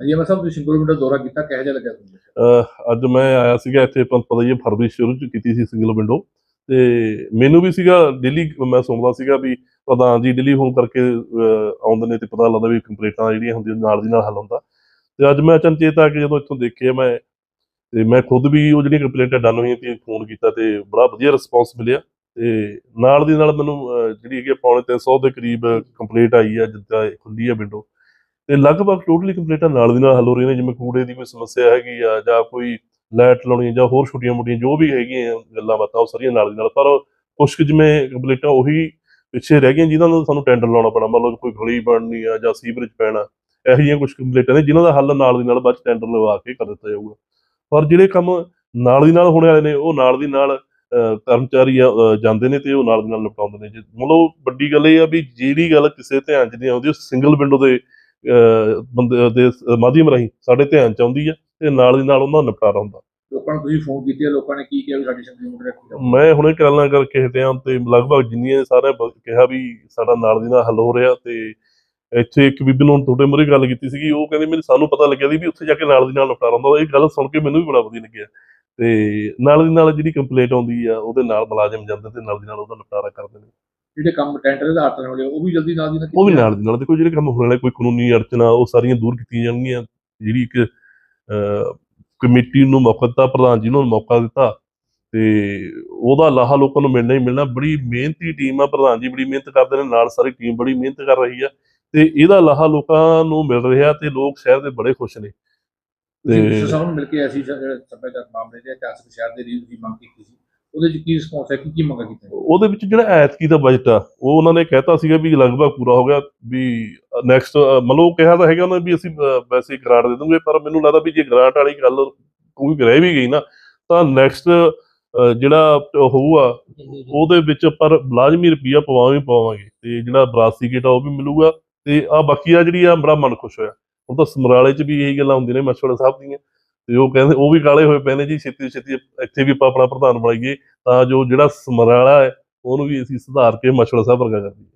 ਹਾਂਜੀ ਮੈਂ ਸਾਹਿਬ, ਤੁਸੀਂ ਸਿੰਗਲ ਵਿੰਡੋ ਦੌਰਾ ਕੀਤਾ, ਕਿਹੋ ਜਿਹਾ ਲੱਗਿਆ ਤੁਹਾਨੂੰ? ਅੱਜ ਮੈਂ ਆਇਆ ਸੀਗਾ, ਇੱਥੇ ਪਤਾ ਹੀ ਫਰਵਰੀ ਸ਼ੁਰੂ ਚ ਕੀਤੀ ਸੀ ਸਿੰਗਲ ਵਿੰਡੋ। ਤੇ ਮੈਨੂੰ ਵੀ ਸੀਗਾ ਡੇਲੀ ਮੈਂ ਸੁਣਦਾ ਸੀਗਾ ਵੀ ਪ੍ਰਧਾਨ ਜੀ ਡੇਲੀ ਫੋਨ ਕਰਕੇ ਆਉਂਦੇ ਨੇ ਤੇ ਪਤਾ ਲੱਗਦਾ ਵੀ ਕੰਪਲੀਟਾਂ ਜਿਹੜੀਆਂ ਹੁੰਦੀਆਂ, ਨਾਲ ਦੀ ਨਾਲ ਹੱਲ ਹੁੰਦਾ। ਤੇ ਅੱਜ ਮੈਂ ਅਚਨਚੇਤ ਆ ਕੇ ਜਦੋਂ ਇੱਥੋਂ ਦੇਖਿਆ ਮੈਂ, ਤੇ ਮੈਂ ਖੁਦ ਵੀ ਉਹ ਜਿਹੜੀਆਂ ਕੰਪਲੇਂਟਾਂ ਡਨ ਹੋਈਆਂ ਤੇ ਫੋਨ ਕੀਤਾ ਤੇ ਬੜਾ ਵਧੀਆ ਰਿਸਪੌਂਸ ਮਿਲਿਆ। ਤੇ ਨਾਲ ਦੀ ਨਾਲ ਮੈਨੂੰ ਜਿਹੜੀ ਹੈਗੀ ਆ, ਪੌਣੇ 300 ਦੇ ਕਰੀਬ ਕੰਪਲੀਟ ਆਈ ਹੈ ਜਿੱਦਾਂ ਖੁੱਲੀ ਹੈ ਵਿੰਡੋ। ਤੇ ਲਗਭਗ ਟੋਟਲੀ ਕੰਪਲੀਟਾਂ ਨਾਲ ਦੀ ਨਾਲ ਹੱਲ ਹੋ ਰਹੀਆਂ ਨੇ ਜਿਵੇਂ ਕੂੜੇ ਦੀ ਕੋਈ ਸਮੱਸਿਆ ਹੈਗੀ ਆ ਜਾਂ ਕੋਈ ਲਾਈਟ ਲਾਉਣੀ ਜਾਂ ਹੋਰ ਛੋਟੀਆਂ ਮੋਟੀਆਂ ਜੋ ਵੀ ਹੈਗੀਆਂ ਗੱਲਾਂ ਬਾਤਾਂ ਉਹ ਸਾਰੀਆਂ ਨਾਲ ਦੀ ਨਾਲ ਪਰ ਕੁਛ ਕੁ ਜਿਵੇਂ ਕੰਪਲੀਟਾਂ ਉਹੀ ਪਿੱਛੇ ਰਹਿ ਗਈਆਂ ਜਿਨ੍ਹਾਂ ਦਾ ਸਾਨੂੰ ਟੈਂਡਰ ਲਾਉਣਾ ਪੈਣਾ ਮੰਨ ਕੋਈ ਗਲੀ ਬਣਨੀ ਆ ਜਾਂ ਸੀਵਰੇਜ ਪੈਣਾ ਇਹੋ ਜਿਹੀਆਂ ਕੁਝ ਕੰਪਲੀਟਾਂ ਨੇ ਜਿਨ੍ਹਾਂ ਦਾ ਹੱਲ ਨਾਲ ਦੀ ਨਾਲ ਬਾਅਦ ਚ ਟੈਂਡਰ ਲਵਾ ਕੇ ਕਰ ਦਿੱਤਾ ਜਾਊਗਾ। ਪਰ ਜਿਹੜੇ ਕੰਮ ਨਾਲ ਦੀ ਨਾਲ ਹੋਣੇ ਵਾਲੇ ਨੇ ਉਹ ਨਾਲ ਦੀ ਨਾਲ ਅਹ, ਕਰਮਚਾਰੀ ਜਾਂਦੇ ਨੇ ਤੇ ਉਹ ਨਾਲ ਦੀ ਨਾਲ ਨਿਪਟਾਉਂਦੇ ਨੇ। ਮਤਲਬ ਵੱਡੀ ਗੱਲ ਇਹ ਆ ਵੀ ਜਿਹੜੀ ਗੱਲ ਕਿਸੇ ਧਿਆਨ 'ਚ ਨਹੀਂ ਆਉਂਦੀ ਉਹ ਸਿੰਗਲ ਵਿੰਡੋ ਦੇ ਬੰਦੇ ਦੇ ਮਾਧਿਅਮ ਰਾਹੀਂ ਸਾਡੇ ਧਿਆਨ 'ਚ ਆਉਂਦੀ ਆ ਤੇ ਨਾਲ ਦੀ ਨਾਲ ਉਹਨਾਂ ਦਾ ਨਿਪਟਾਰਾ ਹੁੰਦਾ। ਲੋਕਾਂ ਨੂੰ ਤੁਸੀਂ ਫੋਨ ਕੀਤੇ ਲੋਕਾਂ ਨੇ ਕੀ ਕਿਹਾ ਵੀ ਸਾਡੀ ਸਿੰਗਲ ਵਿੰਡੋ ਰੱਖੀ ਮੈਂ ਹੁਣੇ ਗੱਲਾਂ ਕਰਕੇ ਹਟਿਆ ਤੇ ਲਗਭਗ ਜਿੰਨੀਆਂ ਸਾਰੇ ਕਿਹਾ ਵੀ ਸਾਡਾ ਨਾਲ ਦੀ ਨਾਲ ਹੱਲ ਹੋ ਰਿਹਾ ਤੇ ਇੱਥੇ ਇੱਕ ਬੀਬੀ ਨੂੰ ਤੁਹਾਡੇ ਮੂਹਰੇ ਗੱਲ ਕੀਤੀ ਸੀਗੀ ਉਹ ਕਹਿੰਦੇ ਮੈਨੂੰ ਸਾਨੂੰ ਪਤਾ ਲੱਗਿਆ ਸੀ ਵੀ ਉੱਥੇ ਜਾ ਕੇ ਨਾਲ ਦੀ ਨਾਲ ਨਿਪਟਾਰਾ ਹੁੰਦਾ। ਇਹ ਗੱਲ ਸੁਣ ਕੇ ਮੈਨੂੰ ਵੀ ਬੜਾ ਵਧੀਆ ਲੱਗਿਆ। ਤੇ ਨਾਲ ਦੀ ਨਾਲ ਜਿਹੜੀ ਕੰਪਲੇਂਟ ਆਉਂਦੀ ਆ ਉਹਦੇ ਨਾਲ ਮੁਲਾਜ਼ਮ ਜਾਂਦੇ ਤੇ ਨਾਲ ਦੀ ਨਾਲ ਉਹਦਾ ਨਿਪਟਾਰਾ ਕਰਦੇ ਨੇ। ਜਿਹੜੇ ਕੰਮ ਟੈਂਡਰ ਦੇ ਆਧਾਰ ਤੇ ਹੋਣੇ ਉਹ ਵੀ ਜਲਦੀ ਨਾਲ ਦੀ ਨਾਲ ਉਹ ਵੀ ਨਾਲ ਦੀ ਨਾਲ ਦੇਖੋ ਜਿਹੜੇ ਕੰਮ ਹੋਣ ਵਾਲੇ ਕੋਈ ਕਾਨੂੰਨੀ ਅੜਚਨਾ ਉਹ ਸਾਰੀਆਂ ਦੂਰ ਕੀਤੀਆਂ ਜਾਣਗੀਆਂ। ਜਿਹੜੀ ਇੱਕ ਕਮੇਟੀ ਨੂੰ ਮੌਕਾ ਦਿੱਤਾ ਪ੍ਰਧਾਨ ਜੀ ਨੂੰ ਮੌਕਾ ਦਿੱਤਾ ਤੇ ਉਹਦਾ ਲਾਹਾ ਲੋਕਾਂ ਨੂੰ ਮਿਲਣਾ ਹੀ ਮਿਲਣਾ। ਬੜੀ ਮਿਹਨਤੀ ਟੀਮ ਆ ਪ੍ਰਧਾਨ ਜੀ ਬੜੀ ਮਿਹਨਤ ਕਰਦੇ ਨੇ ਨਾਲ ਸਾਰੀ ਟੀਮ ਬੜੀ ਮਿਹਨਤ ਕਰ ਰਹੀ ਆ। ਤੇ ਇਹਦਾ ਲਾਹਾ ਲੋਕਾਂ ਨੂੰ ਮਿਲ ਰਿਹਾ ਤੇ ਲੋਕ ਸ਼ਹਿਰ ਦੇ ਬੜੇ ਖੁਸ਼ ਨੇ। ਤੇ- ਉਸ ਨੂੰ ਮਿਲ ਕੇ ਐਸੀ ਜਿਹੜੇ ਸੱਭਿਆਚਾਰ ਮਾਮਲੇ ਦੇ ਇਤਿਹਾਸਕ ਸ਼ਹਿਰ ਦੇ ਰੀਤ ਦੀ ਮੰਗ ਕੀਤੀ ਸੀ। ਉਹਦੇ ਚ ਕੀ ਰਿਸਪੌਂਸ ਹੈ? ਕੀ ਕੀ ਮੰਗਾ ਕੀਤੀ ਉਹਦੇ ਵਿੱਚ ਜਿਹੜਾ ਐਤਕੀ ਦਾ ਬਜਟ ਆ, ਉਹ ਉਹਨਾਂ ਨੇ ਕਹਿਤਾ ਸੀਗਾ ਵੀ ਲਗਭਗ ਪੂਰਾ ਹੋ ਗਿਆ, ਵੀ ਨੈਕਸਟ ਮਤਲਬ ਕਿਹਾ ਤਾਂ ਹੈਗਾ ਉਹਨਾਂ ਵੀ ਅਸੀਂ ਵੈਸੇ ਗ੍ਰਾਂਟ ਦੇ ਦੂੰਗੇ, ਪਰ ਮੈਨੂੰ ਲੱਗਦਾ ਵੀ ਜੇ ਗ੍ਰਾਂਟ ਵਾਲੀ ਗੱਲ ਕੋਈ ਰਹਿ ਵੀ ਗਈ ਨਾ, ਤਾਂ ਨੈਕਸਟ ਜਿਹੜਾ ਹੋਊਗਾ, ਉਹਦੇ ਵਿੱਚ ਪਰ ਲਾਜ਼ਮੀ ਰੁਪਈਆ ਪਵਾਵਾਂਗੇ। ਪਾਵਾਂਗੇ ਤੇ ਜਿਹੜਾ ਬਰਾਸੀ ਗੇਟ ਆ, ਉਹ ਵੀ ਮਿਲੂਗਾ। ਤੇ ਆ ਬਾਕੀ ਆ ਜਿਹੜੀ ਆ, ਬੜਾ ਮਨ ਖੁਸ਼ ਹੋਇਆ। ਹੁਣ ਤਾਂ ਸਮਰਾਲੇ 'ਚ ਵੀ ਇਹੀ ਗੱਲਾਂ ਹੁੰਦੀਆਂ ਨੇ ਮਛਵੜਾ ਸਾਹਿਬ ਦੀਆਂ। ਤੇ ਉਹ ਕਹਿੰਦੇ, ਉਹ ਵੀ ਕਾਲੇ ਹੋਏ ਪਏ ਨੇ ਜੀ, ਛੇਤੀ ਛੇਤੀ ਇੱਥੇ ਵੀ ਆਪਾਂ ਆਪਣਾ ਪ੍ਰਧਾਨ ਬਣਾਈਏ ਤਾਂ ਜੋ ਜਿਹੜਾ ਸਮਰਾਲਾ ਹੈ, ਉਹਨੂੰ ਵੀ ਅਸੀਂ ਸੁਧਾਰ ਕੇ ਮਛਵੜਾ ਸਾਹਿਬ ਵਰਗਾ ਕਰ ਦਈਏ।